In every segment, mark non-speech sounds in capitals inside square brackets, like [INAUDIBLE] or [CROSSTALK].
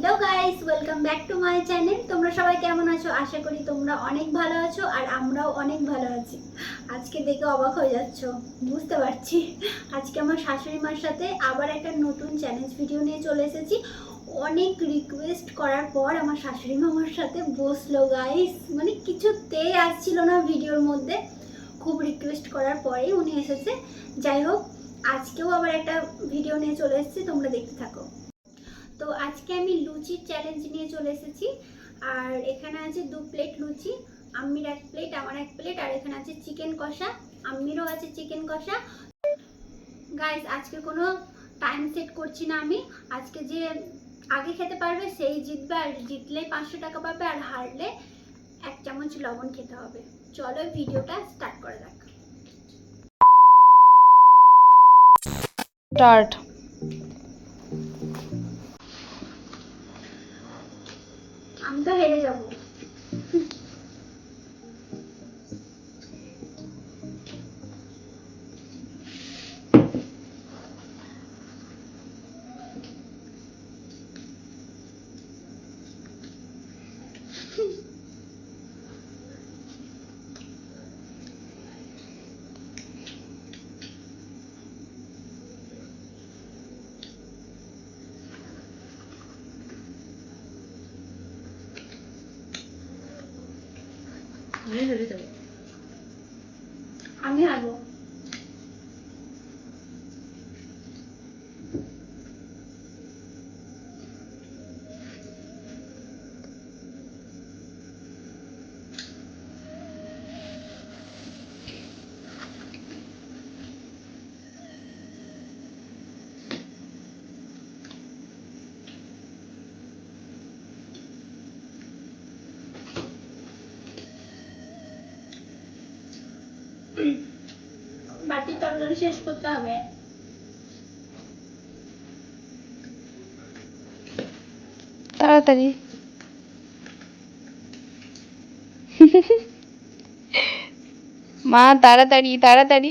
Hello guys welcome back to my channel তোমরা সবাই কেমন আছো? আশা করি তোমরা অনেক ভালো আছো আর আমরাও অনেক ভালো আছি। আজকে দেখে অবাক হয়ে যাচ্ছ, বুঝতে পারছি। আজকে আমার শাশুড়ি মার সাথে আবার একটা নতুন চ্যালেঞ্জ ভিডিও নিয়ে চলে এসেছি। অনেক রিকোয়েস্ট করার পর আমার শাশুড়ি মা আমার সাথে বসল গাইস মানে কিছুতেই আসছিল না ভিডিওর মধ্যে। খুব রিকোয়েস্ট করার পরেই উনি এসেছে। যাই হোক, আজকেও আবার একটা ভিডিও নিয়ে চলে এসেছি, তোমরা দেখতে থাকো। তো আজকে আমি লুচির চ্যালেঞ্জ নিয়ে চলে এসেছি। আর এখানে আছে দু প্লেট লুচি, আম্মির এক প্লেট আমার এক প্লেট আর এখানে আছে চিকেন কষা, আম্মিরও আছে চিকেন কষা। গাইস আজকে কোনো টাইম সেট করছি না আমি। আজকে যে আগে খেতে পারবে সেই জিতবে, আর জিতলে পাঁচশো টাকা পাবে, আর হারলে এক চামচ লবণ খেতে হবে। চলো ভিডিওটা স্টার্ট করে যাক। স্টার্ট আমি তো হেরে যাব আমি হারবো বাটির তরকারি শেষ করতে হবে। তাড়াতাড়ি। মা তাড়াতাড়ি তাড়াতাড়ি।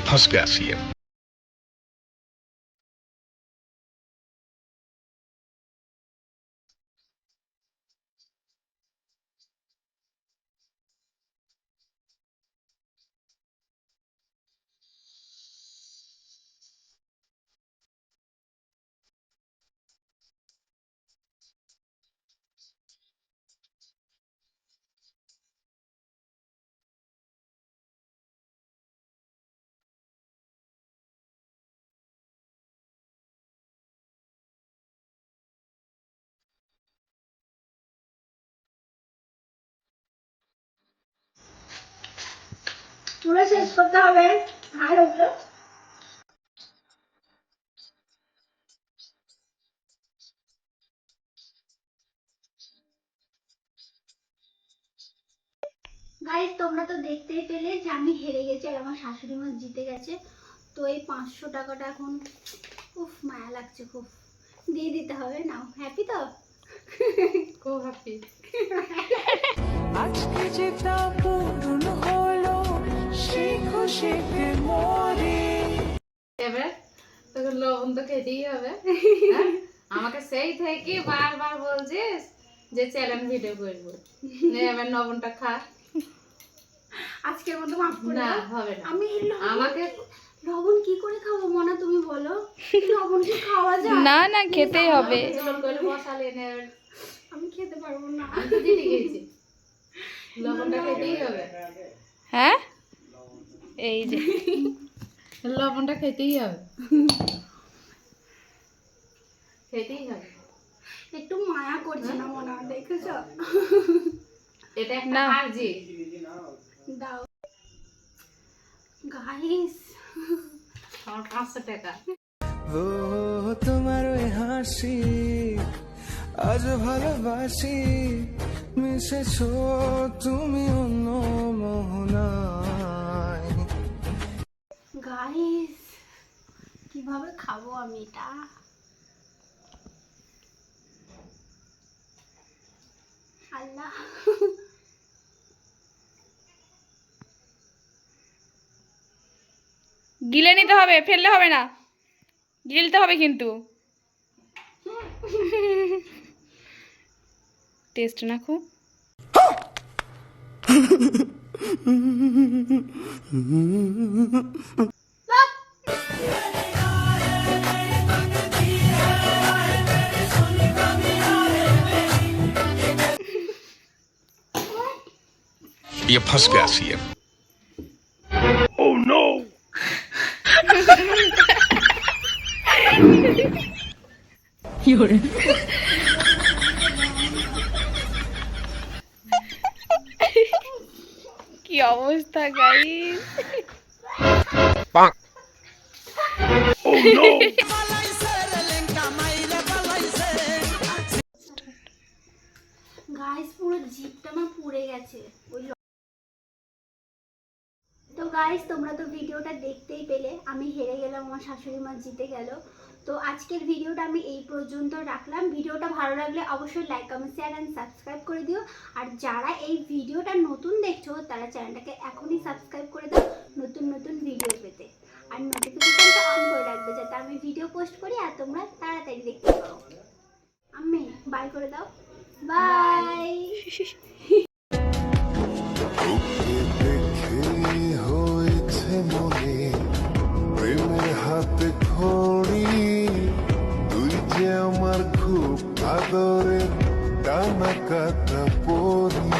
passed gas here. চুলে শেষ করতে হবে আলুগুলো গাইজ তোমরা তো দেখতেই পেলে যে আমি হেরে গেছি আর আমার শাশুড়ি মা জিতে গেছে। তো এই পাঁচশো টাকাটা এখন খুব মায়া লাগছে খুব। দিয়ে দিতে হবে নাও। হ্যাপি তো? খুব হ্যাপি আজকে যেটা পূরণ হল খুশিতে মরে। এবার তোকে লবণ তো খেতেই হবে। [LAUGHS] হ্যাঁ? আমাকে সেই থেকে বারবার বলছিস যে চ্যালেঞ্জ ভিডিও করব। নে এবার লবণটা খা। আজকের মতো মাফ করে না হবে না। আমি আমাকে লবণ কি করে খাব মনা তুমি বলো। লবণ কি খাওয়া যায়? না না খেতেই হবে। এনে আমি খেতে পারব না। আমি তো দিতে লবণটা খেতেই হবে। হ্যাঁ? এই যে। [LAUGHS] লবণটা খেতেই হবে। খেতেই হবে। একটু মায়া করছে না মনা দেখেছ? এটা একটা হারজি। দাও। গাইস আমার পাঁচশো টাকা। ও তোমার ওই হাসি আজ ভালোবাসি মিশেছ তুমি অন্য মোহনায় গাইস কীভাবে খাব আমি এটা? আল্লাহ। গিলে নিতে হবে ফেললে হবে না। গিলতে হবে কিন্তু। টেস্ট না খুব। [LAUGHS] ये फंस गया सीएम কি অবস্থা গাইস গাইস পুরো জিপটা আমার পুড়ে গেছে ওই ল- তো গাইস তোমরা তো ভিডিওটা দেখতেই পেলে। আমি হেরে গেলাম, আমার শাশুড়ি মা জিতে গেল। তো আজকের ভিডিওটা আমি এই পর্যন্ত রাখলাম। ভিডিওটা ভালো লাগলে অবশ্যই like comment share and subscribe করে দিও। আর যারা এই ভিডিওটা নতুন দেখছ, তারা চ্যানেলটাকে এখনই সাবস্ক্রাইব করে দাও নতুন নতুন ভিডিও পেতে। আর নোটিফিকেশনটা অন করে রাখবে, যাতে আমি ভিডিও পোস্ট করি আর তোমরা তাড়াতাড়ি দেখতে পারো আমি বাই করে দাও। বাই [LAUGHS] 것